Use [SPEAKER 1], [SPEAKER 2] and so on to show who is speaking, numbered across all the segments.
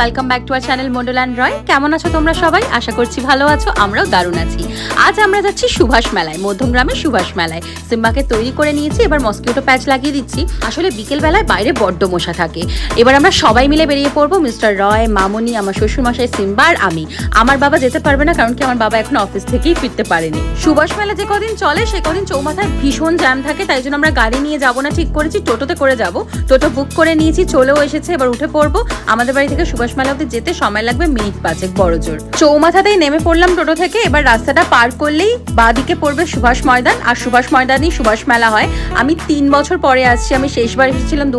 [SPEAKER 1] Welcome back to our channel Mondal and Roy কেমন আছো তোমরা সবাই? আশা করছি ভালো আছো, আমরাও দারুণ আছি। আজ আমরা যাচ্ছি সুভাষ মেলায়, মধ্যমগ্রামের সুভাষ মেলায়। সিম্বাকে তৈরি করে নিয়েছি, এবার মস্কিউটো প্যাচ লাগিয়ে দিচ্ছি। আসলে বিকেলবেলায় বাইরে বড্ড মশা থাকে। এবার আমরা সবাই মিলে বেরিয়ে পড়ব মিস্টার রয়, মামনি, আমার শ্বশুরমশাই সিম্বা আর আমি। আমার বাবা যেতে পারবে না, কারণ কি আমার বাবা এখন অফিস থেকেই ফিরতে পারেনি। সুভাষ মেলা যে কদিন চলে, সে কদিন চৌমাথায় ভীষণ জ্যাম থাকে, তাই জন্য আমরা গাড়ি নিয়ে যাব না, ঠিক করেছি, টোটোতে করে যাব। টোটো বুক করে নিয়েছি, চলেও এসেছে, এবার উঠে পড়ব। আমাদের বাড়ি থেকে সুভাষ মেলা অব্দি যেতে সময় লাগবে মিনিট পাঁচেক, বড় জোর। চৌমাথাতেই নেমে পড়লাম টোটো থেকে, এবার রাস্তাটা পার করলেই বাদিকে পড়বে সুভাষ ময়দান, আর সুভাষ ময়দানই সুভাষ মেলা হয়। আমি তিন বছর পরে আসছি, আমি শেষবার এসেছিলাম দু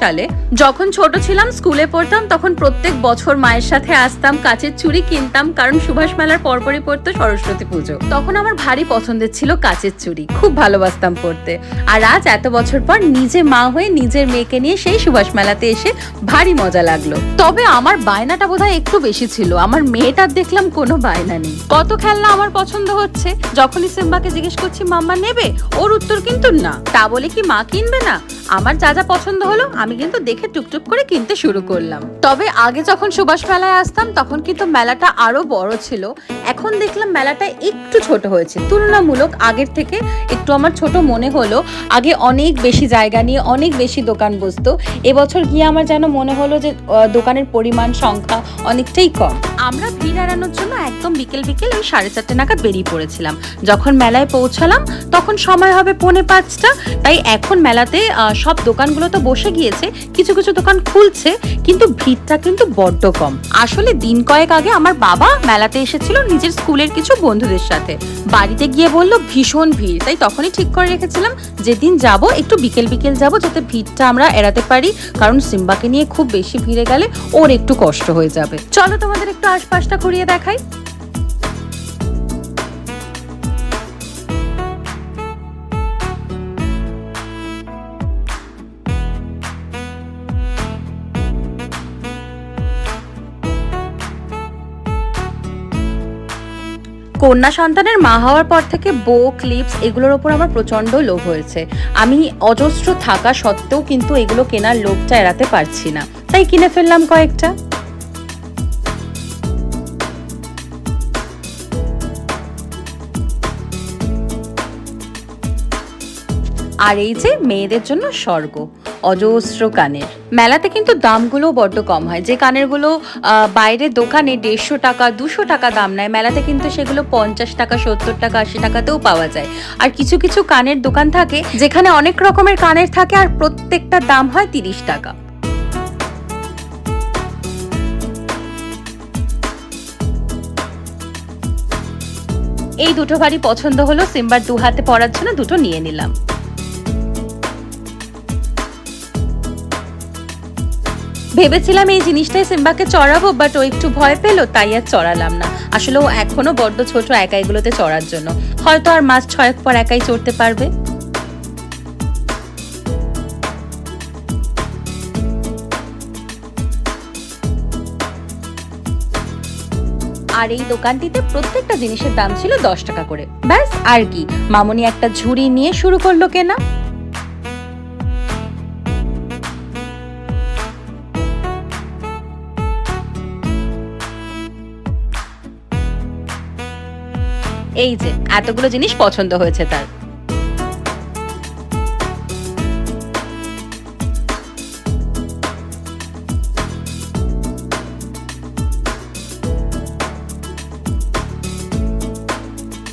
[SPEAKER 1] সালে। যখন ছোট ছিলাম, স্কুলে পড়তাম, তখন প্রত্যেক বছর মায়ের সাথে আসতাম, কাচের চুড়ি কিনতাম, কারণ সুভাষ মেলার পরপরই পড়তো সরস্বতী পুজো। তখন আমার ভারী পছন্দের ছিল কাচের চুড়ি, খুব ভালোবাসতাম পড়তে। আর আজ এত বছর পর নিজে মা হয়ে নিজের মেয়েকে নিয়ে সেই সুভাষ মেলাতে এসে ভারী মজা লাগল। তবে আমার বায়নাটা বোধহয় একটু বেশি ছিল। আমার মেয়েটার দেখলাম কোনো বায়না নেই। কত খেলনা আমার পছন্দ হচ্ছে। যখনই সিম্বাকে জিজ্ঞেস করছি, মাম্মা নেবে? ওর উত্তর কিন্তু না। তা বলে কি মা কিনবে না? আমার যা যা পছন্দ হলো, আমি কিন্তু দেখে টুকটুক করে কিনতে শুরু করলাম। তবে আগে যখন সুভাষ মেলায় আসতাম, তখন কিন্তু মেলাটা আরও বড় ছিল। এখন দেখলাম মেলাটা একটু ছোট হয়েছে। তুলনামূলক আগের থেকে একটু আমার ছোট মনে হলো। আগে অনেক বেশি জায়গা নিয়ে অনেক বেশি দোকান বসতো। এবছর গিয়ে আমার যেন মনে হলো যে দোকানের পরিমাণ সংখ্যা অনেকটাই কম। আমরা ভিড় এড়ানোর জন্য একদম বিকেল বিকেল ওই সাড়ে চারটে নাগাদ বেরিয়ে পড়েছিলাম। যখন মেলায় পৌঁছালাম, তখন সময় হবে পৌনে পাঁচটা। তাই এখন মেলাতে সব দোকানগুলো তো বসে গিয়েছে, কিছু কিছু দোকান খুলছে, কিন্তু ভিড়টা কিন্তু বড্ড কম। আসলে দিন কয়েক আগে আমার বাবা মেলাতে এসেছিল নিজের স্কুলের কিছু বন্ধুদের সাথে। বাড়িতে গিয়ে বলল, ভীষণ ভিড়। তাই তখনই ঠিক করে রেখেছিলাম, যেদিন যাব, একটু বিকেল বিকেল যাব, যাতে ভিড়টা আমরা এড়াতে পারি। কারণ সিম্বাকে নিয়ে খুব বেশি ভিড়ে গেলে ওর একটু কষ্ট হয়ে যাবে। চলো তোমাদের একটু আশপাশটা ঘুরিয়ে দেখাই। কন্যা সন্তানের মা হওয়ার পর থেকে বো ক্লিপস এগুলোর ওপর আমার প্রচণ্ড লোভ হয়েছে। আমি অজস্র থাকা সত্ত্বেও কিন্তু এগুলো কেনার লোভটা এড়াতে পারছি না। তাই কিনে ফেললাম কয়েকটা। আর এই যে মেয়েদের জন্য স্বর্গ অজস্র কানের। মেলাতে কিন্তু দামগুলো বড্ড কম হয়। যে কানেরগুলো আহ, বাইরের দোকানে দেড়শো টাকা দুশো টাকা দাম নেয় মেলাতে কিন্তু সেগুলো পঞ্চাশ টাকা সত্তর টাকা আশি টাকাতেও পাওয়া যায়। আর কিছু কিছু কানের দোকান থাকে যেখানে অনেক রকমের কানের থাকে আর প্রত্যেকটা দাম হয় তিরিশ টাকা। এই দুটো ভারী পছন্দ হলো সিম্বার দু হাতে পরার জন্য দুটো নিয়ে নিলাম। ভেবেছিলাম এই জিনিসটাই সিম্বাকে চড়াবো বাট ও একটু ভয় পেল, তাই আর চড়ালাম না। আসলে ও এখনও বড্ড ছোট একা এগুলোতে চড়ার জন্য। হয়তো আর মাস ছয়েক পর একাই চড়তে পারবে। আর এই দোকানটিতে প্রত্যেকটা জিনিসের দাম ছিল দশ টাকা করে। ব্যাস, আর কি। মামনি একটা ঝুড়ি নিয়ে শুরু করল কেনা। এই যে, এতগুলো জিনিস পছন্দ হয়েছে তার।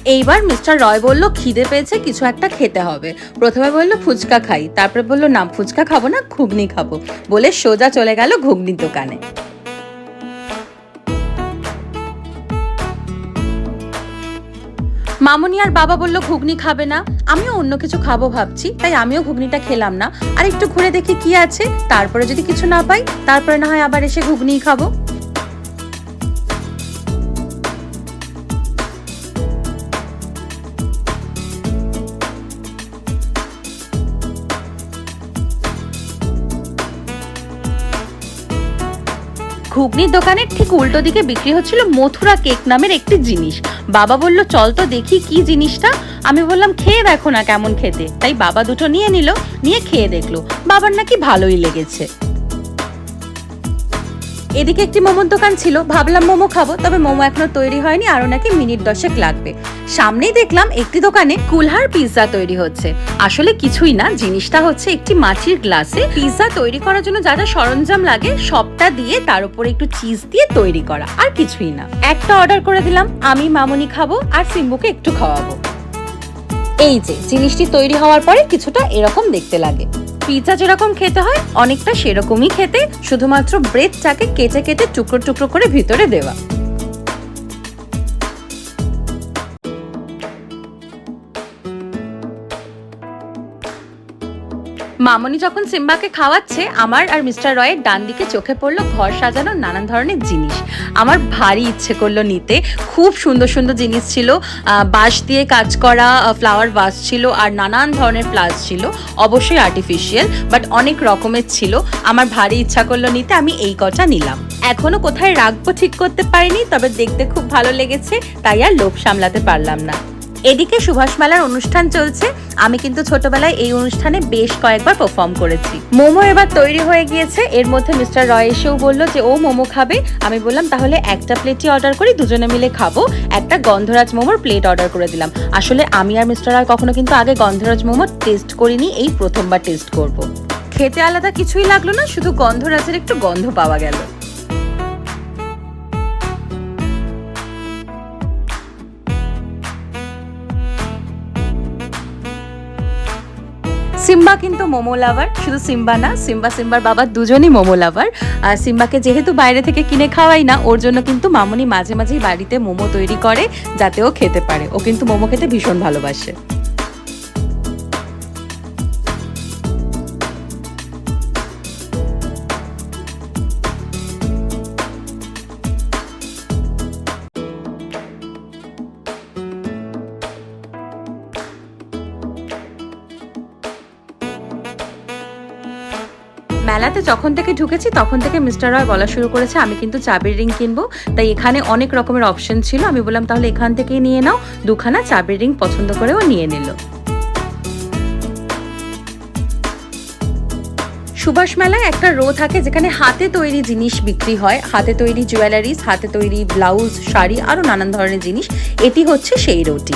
[SPEAKER 1] এইবার মিস্টার রয় বলল, খিদে পেয়েছে, কিছু একটা খেতে হবে। প্রথমে বলল, ফুচকা খাই। তারপরে বলল, না, ফুচকা খাব না, ঘুগনি খাব। বলে সোজা চলে গেল ঘুগনির দোকানে। মামনি আর বাবা বলল, ঘুগনি খাবে না। আমিও অন্য কিছু খাব ভাবছি, তাই আমিও ঘুগনিটা খেলাম না। আর একটু ঘুরে দেখি কি আছে, তারপরে যদি কিছু না পাই, তারপরে না হয় আবার এসে ঘুগনিই খাব। ঘুগনির দোকানের ঠিক উল্টো দিকে বিক্রি হচ্ছিল মথুরা কেক নামের একটি জিনিস। বাবা বলল, চল তো দেখি কি জিনিসটা। আমি বললাম, খেয়ে দেখো না কেমন খেতে। তাই বাবা দুটো নিয়ে নিল, নিয়ে খেয়ে দেখল। বাবার নাকি ভালোই লেগেছে। এদিকে একটি মোমোর দোকান ছিল, ভাবলাম মোমো খাব, তবে মোমো এখনও তৈরি হয়নি আরও নাকি মিনিট দশেক লাগবে। সামনেই দেখলাম একটি দোকানে কুলহার পিৎজা তৈরি হচ্ছে। আসলে কিছুই না, জিনিসটা হচ্ছে একটি মাটির গ্লাসে পিৎজা তৈরি করার জন্য যা যা সরঞ্জাম লাগে, সবটা দিয়ে তার উপরে একটু চিজ দিয়ে তৈরি করা, আর কিছুই না। একটা অর্ডার করে দিলাম, আমি মামুনি খাব আর সিম্বুকে একটু খাওয়াবো। এই যে, জিনিসটি তৈরি হওয়ার পরে কিছুটা এরকম দেখতে লাগে। পিৎজা যেরকম খেতে হয়, অনেকটা সেরকমই খেতে, শুধুমাত্র ব্রেডটাকে কেটে কেটে টুকরো টুকরো করে ভিতরে দেওয়া। মামনি যখন সিম্বাকে খাওয়াচ্ছে, আমার আর মিস্টার রয়ের ডান দিকে চোখে পড়ল ঘর সাজানোর নানান ধরনের জিনিস। আমার ভারী ইচ্ছে করল নিতে। খুব সুন্দর সুন্দর জিনিস ছিল। বাঁশ দিয়ে কাজ করা ফ্লাওয়ার ভাস ছিল আর নানান ধরনের প্লাস ছিল। অবশ্যই আর্টিফিশিয়াল বাট অনেক রকমের ছিল। আমার ভারী ইচ্ছা করল নিতে, আমি এই কটা নিলাম। এখনও কোথায় রাখব ঠিক করতে পারিনি, তবে দেখতে খুব ভালো লেগেছে, তাই আর লোভ সামলাতে পারলাম না। এদিকে সুভাষ মেলার অনুষ্ঠান চলছে। আমি কিন্তু ছোটবেলায় এই অনুষ্ঠানে বেশ কয়েকবার পারফর্ম করেছি। মোমো এবার তৈরি হয়ে গিয়েছে। এর মধ্যে মিস্টার রয় এসেও বলল যে, ও মোমো খাবে। আমি বললাম, তাহলে একটা প্লেটই অর্ডার করি, দুজনে মিলে খাব। একটা গন্ধরাজ মোমোর প্লেট অর্ডার করে দিলাম। আসলে আমি আর মিস্টার রয় কখনো কিন্তু আগে গন্ধরাজ মোমো টেস্ট করিনি, এই প্রথমবার টেস্ট করব। খেতে আলাদা কিছুই লাগল না, শুধু গন্ধরাজের একটু গন্ধ পাওয়া গেল। সিম্বা কিন্তু মোমো লাভার, শুধু সিম্বা না, সিম্বা সিম্বার বাবা দুজনই মোমো লাভার। আর সিম্বাকে যেহেতু বাইরে থেকে কিনে খাওয়াই না, ওর জন্য কিন্তু মামনি মাঝে মাঝেই বাড়িতে মোমো তৈরি করে, যাতে ও খেতে পারে। ও কিন্তু মোমো খেতে ভীষণ ভালোবাসে। মেলাতে যখন থেকে ঢুকেছি, তখন থেকে মিস্টার রয় বলা শুরু করেছে, আমি কিন্তু চাবির রিং কিনবো। তাই এখানে অনেক রকমের অপশন ছিল। আমি বললাম, তাহলে এখান থেকেই নিয়ে নাও। দুখানা চাবির রিং পছন্দ করেও নিয়ে নিল। সুভাষ মেলায় একটা রো থাকে যেখানে হাতে তৈরি জিনিস বিক্রি হয়। হাতে তৈরি জুয়েলারিস, হাতে তৈরি ব্লাউজ, শাড়ি, আরও নানান ধরনের জিনিস। এটি হচ্ছে সেই রোটি।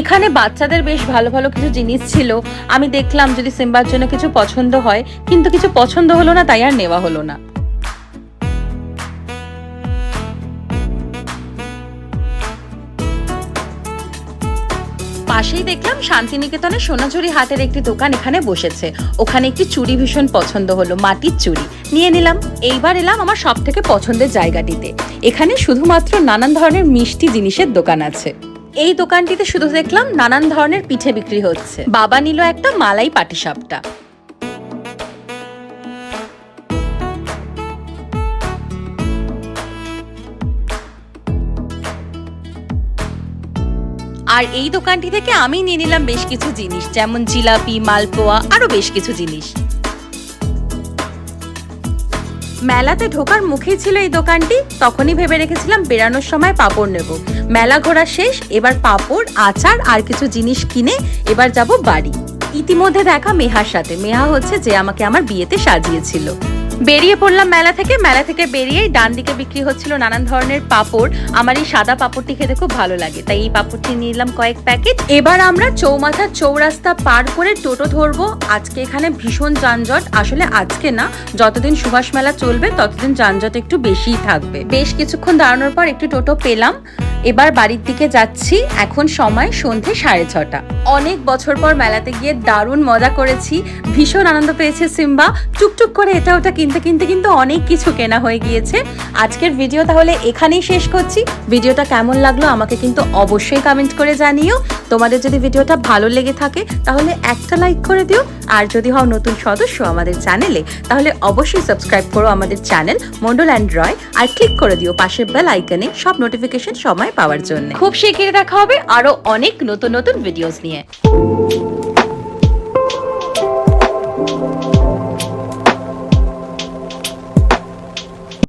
[SPEAKER 1] এখানে বাচ্চাদের বেশ ভালো ভালো কিছু জিনিস ছিল। আমি দেখলাম যদি সিম্বার জন্য কিছু পছন্দ হয়, কিন্তু কিছু পছন্দ হলো না, তাই আর নেওয়া হলো না। পাশেই দেখলাম শান্তিনিকেতনে সোনাঝুরি হাতের একটি দোকান এখানে বসেছে। ওখানে একটি চুড়ি ভীষণ পছন্দ হলো, মাটির চুড়ি নিয়ে নিলাম। এইবার এলাম আমার সব থেকে পছন্দের জায়গাটিতে। এখানে শুধুমাত্র নানান ধরনের মিষ্টি জিনিসের দোকান আছে। এই দোকানটিতে শুধু দেখলাম নানান ধরনের পিঠে বিক্রি হচ্ছে। বাবা নিল একটা মালাই পাটিসাপটা। আর এই দোকানটি থেকে আমি নিয়ে নিলাম বেশ কিছু জিনিস, যেমন জিলাপি, মালপোয়া, আরও বেশ কিছু জিনিস। মেলাতে ঢোকার মুখেই ছিল এই দোকানটি, তখনই ভেবে রেখেছিলাম বেরানোর সময় পাপড় নেব। মেলা ঘোরা শেষ, এবার পাপড়, আচার আর কিছু জিনিস কিনে এবার যাব বাড়ি। ইতিমধ্যে দেখা মেহার সাথে। মেহা হচ্ছে যে আমাকে আমার বিয়েতে সাজিয়েছিল। বেরিয়ে পড়লাম মেলা থেকে। মেলা থেকে বেরিয়েই ডান দিকে বিক্রি হচ্ছিল নানান ধরনের পাপড়। আমার এই সাদা পাপড়টি খেতে খুব ভালো লাগে। তাই এই পাপড়টি নিলাম কয়েক প্যাকেট। এবার আমরা চৌমাথার চৌরাস্তা পার করে টোটো ধরবো। আজকে এখানে ভীষণ যানজট। আসলে আজকে না, যতদিন সুভাষ মেলা চলবে, ততদিন যানজট একটু বেশিই থাকবে। বেশ কিছুক্ষণ দাঁড়ানোর পর একটু টোটো পেলাম। এবার বাড়ির দিকে যাচ্ছি, এখন সময় সন্ধে সাড়ে ছটা। অনেক বছর পর মেলাতে গিয়ে দারুণ মজা করেছি। ভীষণ আনন্দ পেয়েছে সিম্বা। টুকটুক করে এটা ওটা কিনতে কিনতে কিন্তু অনেক কিছু কেনা হয়ে গিয়েছে। আজকের ভিডিও তাহলে এখানেই শেষ করছি। ভিডিওটা কেমন লাগল আমাকে কিন্তু অবশ্যই কমেন্ট করে জানিও। তোমাদের যদি ভিডিওটা ভালো লেগে থাকে, তাহলে একটা লাইক করে দিও। আর যদি হও নতুন সদস্য আমাদের চ্যানেলে তাহলে অবশ্যই সাবস্ক্রাইব করো আমাদের চ্যানেল মন্ডল অ্যান্ড রয় আর ক্লিক করে দিও পাশের বেল আইকনে সব নোটিফিকেশন সময় পাওয়ার জন্য। খুব শিগগিরই দেখা হবে আরও অনেক নতুন নতুন ভিডিওস নিয়ে।